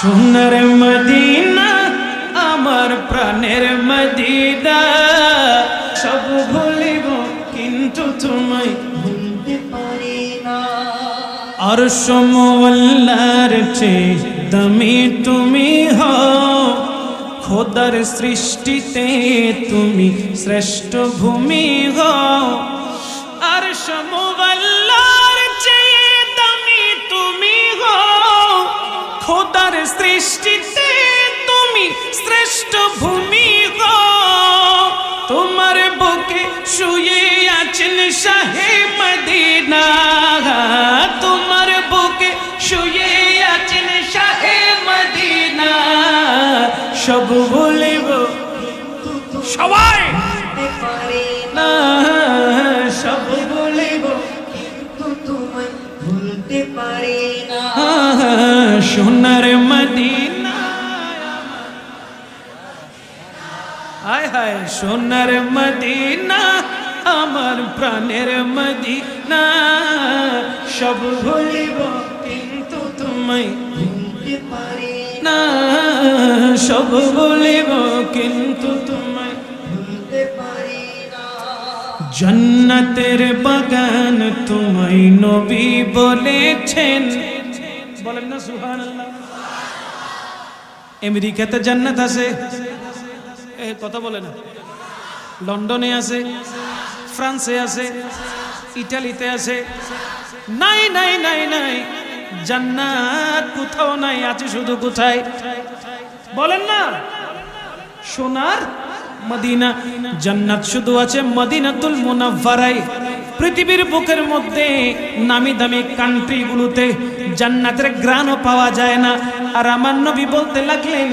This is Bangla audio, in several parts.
সোনার মদিনা, আমার প্রাণের মদিনা। সব ভুলিব, কিন্তু তুমি ভুলতে পারি না। আর সমল্লার চেয়ে দামি তুমি হও। খোদার সৃষ্টিতে তুমি শ্রেষ্ঠ ভূমি হও। খোদার সৃষ্টিতে তুমি শ্রেষ্ঠ ভূমি তোমার বুকে শুয়ে আছেন শাহে মদিনা। তোমার বুকে শুয়ে আছেন শাহে মদিনা। সব সোনার মদিনা আমার প্রাণের মদিনা সব ভুলিব কিন্তু ভুলতে পারি না সব ভুলিব কিন্তু তোমায় ভুলতে পারি না জন্নতের বাগান তোমায় নবী বলেছেন বলেন না সুবহানাল্লাহ আমেরিকাতে জান্নাত আছে কথা বলে না। লন্ডনে আছে, ফ্রান্সে আছে, ইটালিতে আছে। নাই নাই নাই নাই, জান্নাত কোথাও নাই, আছে শুধু কোথায়? বলেন না। সোনার মদিনা, জান্নাত শুধু আছে মদিনাতুল মুনাফফারাই পৃথিবীর বুকের মধ্যে নামি দামি কান্ট্রিগুলোতে জান্নাতের গ্রানও পাওয়া যায় না। আর আমার নবী বলতে লাগলেন,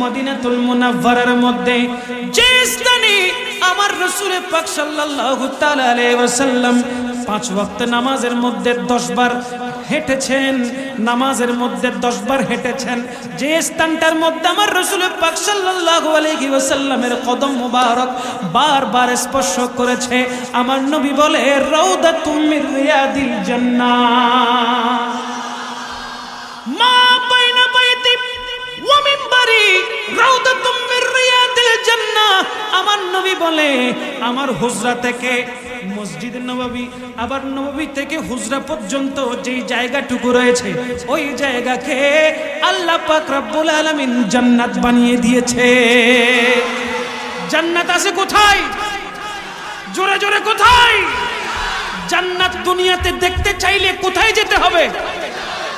মদিনাতুল মুনাফফারার মধ্যে যে স্থানে আমার রসুলের পাক সাল্লাল্লাহু আলাইহি ওয়াসাল্লাম পাঁচ ওয়াক্ত নামাজের মধ্যে দশ বার হেঁটেছেন, নামাজের মধ্যে দশ বার হেঁটেছেন। যে স্থানটার মধ্যে আমার রসুলের পাক সাল্লাল্লাহু আলাইহি ওয়াসাল্লামের কদম মুবারক বারবার স্পর্শ করেছে, আমার নবী বলে, রাউদাতুম মির রিয়াদিল জান্নাহ। মা নবী বলে, আমার হুজরা থেকে মসজিদ নবাবী, আবার নববী থেকে হুজরা পর্যন্ত যেই জায়গাটুকু রয়েছে, ওই জায়গাকে আল্লাহ পাক রব্বুল আলামিন জান্নাত বানিয়ে দিয়েছে। জান্নাত আছে কোথায়? জোরে জোরে কোথায়? জান্নাত দুনিয়াতে দেখতে চাইলে কোথায় যেতে হবে?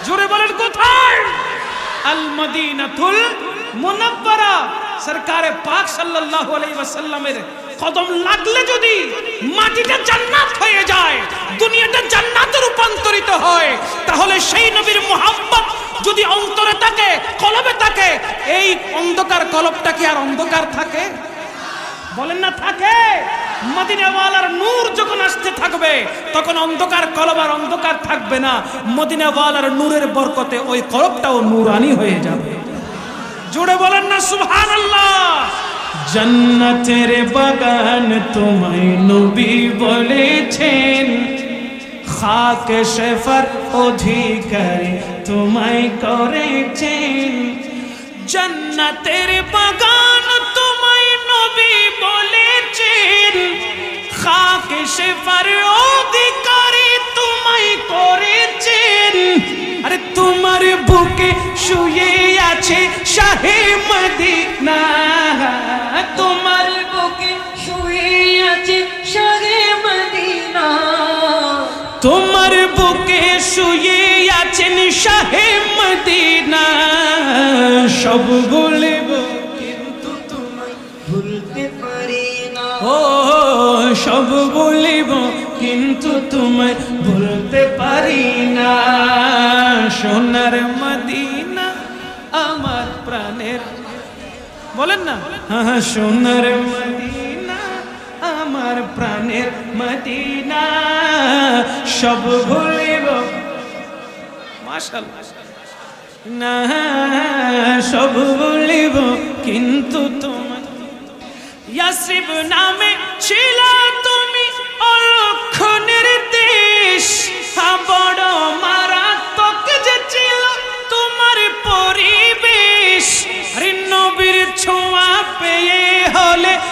জোরে বলেন কোথায়? আল মদিনাতুল মুনাব্বারা। সরকারে পাক সাল্লাল্লাহু আলাইহি ওয়াসাল্লামের কদম লাগলে যদি মাটিটা জান্নাত হয়ে যায়, দুনিয়াটা জান্নাতে রূপান্তরিত হয়, তাহলে সেই নবীর মুহাব্বত যদি অন্তরে থাকে, কলবে থাকে, এই অন্ধকার কলবটা কি আর অন্ধকার থাকে? বলেন না, থাকে। মদিনাওয়ালার নূর যখন আসতে থাকবে, তখন অন্ধকার কলব আর অন্ধকার থাকবে না। মদিনাওয়ালার নূরের বরকতে ওই কলবটাও নূরানি হয়ে যাবে। জোরে বলেন না, সুবহানাল্লাহ। জন্নতের বাগান তোমায় নবী বলেছেন। খাক শেফার অধিকারী তোমায় করেছেন। জান্নাতের বাগান তোমায় নবী বলেছেন। খাক শেফার অধিকারী তোমায় করেছেন। আরে তোমার বুকে শুয়ে আছে শাহে মদিনা। তোমার বুকে শুয়ে আছে শাহে মদিনা। তোমার বুকে শুয়ে আছেন শাহে মদিনা। সব বলিব কিন্তু তোমায় ভুলতে পারি না। ও সব বলিব কিন্তু তোমায় ভুলতে পারি না। সোনার মদিনা আমার প্রাণের। বলেন না। হ্যাঁ সোনার মদিনা আমার প্রাণের মদিনা। সব ভুলিব। মাশাআল্লাহ। না, সব ভুলিব, কিন্তু তোমার ইয়াসরিব নামে ছিল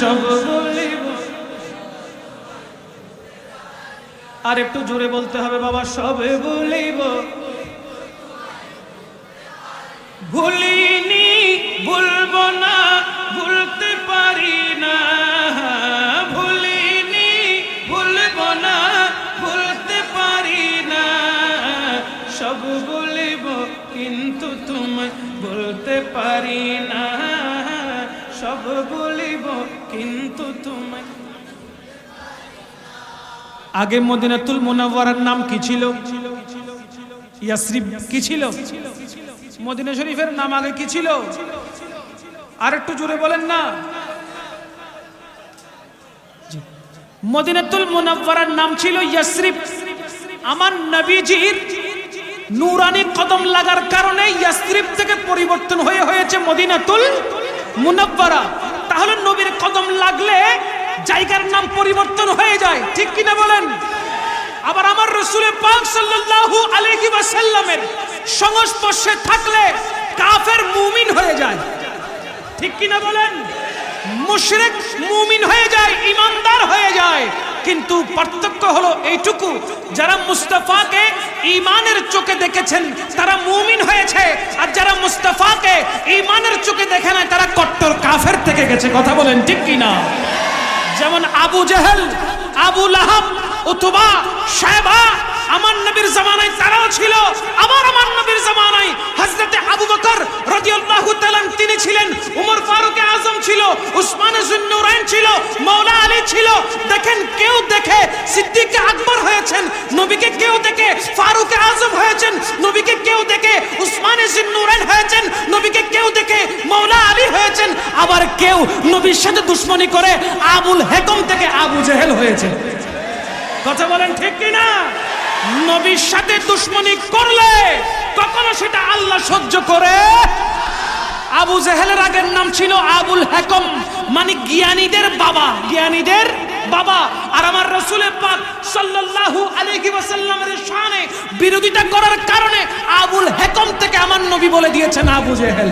সব আর একটু জোরে বলতে হবে, বাবা, সবে বলিব। ভুলিনি, ভুলব না, ভুলতে পারি না। ভুলিনি, ভুলবো না, ভুলতে পারি না। সব বলিব, কিন্তু তোমায় বলতে পারি না। সব বলিব, কিন্তু তুমি আগে মদিনাতুল মুনাওয়ারার নাম কি ছিল? ইয়াসরিব কি ছিল? মদিনা শরীফের নাম আগে কি ছিল? আর একটু জোরে বলেন না। মদিনাতুল মুনাওয়ারার নাম ছিল ইয়াসরিব। আমার নবীজির নুরানি কদম লাগার কারণে ইয়াসরিব থেকে পরিবর্তন হয়ে হয়েছে মদিনাতুল মুনাওয়ারা তাহলে নবীর কদম লাগলে জায়গার নাম পরিবর্তন হয়ে যায়। ঠিক কিনা বলেন? আবার আমার রসুলের পাক সাল্লাল্লাহু আলাইহি ওয়াসাল্লামের সংস্পর্শে থাকলে কাফের মুমিন হয়ে যায়। ঠিক কিনা বলেন? মুশরেক মুমিন হয়ে যায়, ইমানদার হয়ে যায়। কিন্তু পার্থক্য হলো এইটুকু, যারা মুস্তাফাকে ইমানের চোখে দেখেছেন, তারা মুমিন হয়েছে। আর যারা মুস্তাফাকে ইমানের চোখে দেখে না তারা কট্টর কাফের থেকে গেছে। কথা বলেন ঠিক কিনা? যেমন Abu Jahl, Abu Lahab, Utba সাহেবা আমার নবীর জামানায় তারাও ছিল, আবার আমার নবীর জামানায় হযরতে আবু বকর রাদিয়াল্লাহু তাআলা তিনি মাওলা আলী হয়েছেন, আবার কেউ নবীর সাথে দুশ্মনী করে আবুল হেকম থেকে আবু জেহেল হয়েছে। কথা বলেন ঠিক কি না নবীর সাথে দুশ্মনী করলে কখনো সেটা আল্লাহ সহ্য করে? আবু জেহেলের আগের নাম ছিল আবুল হেকম মানে জ্ঞানীদের বাবা জ্ঞানীদের বাবা। আর আমার রসুলের পাক সাল্লাল্লাহু আলাইহি ওয়াসাল্লামের শানে বিরোধিতা করার কারণে আবুল হেকম থেকে আমার নবী বলে দিয়েছেন আবু জেহেল।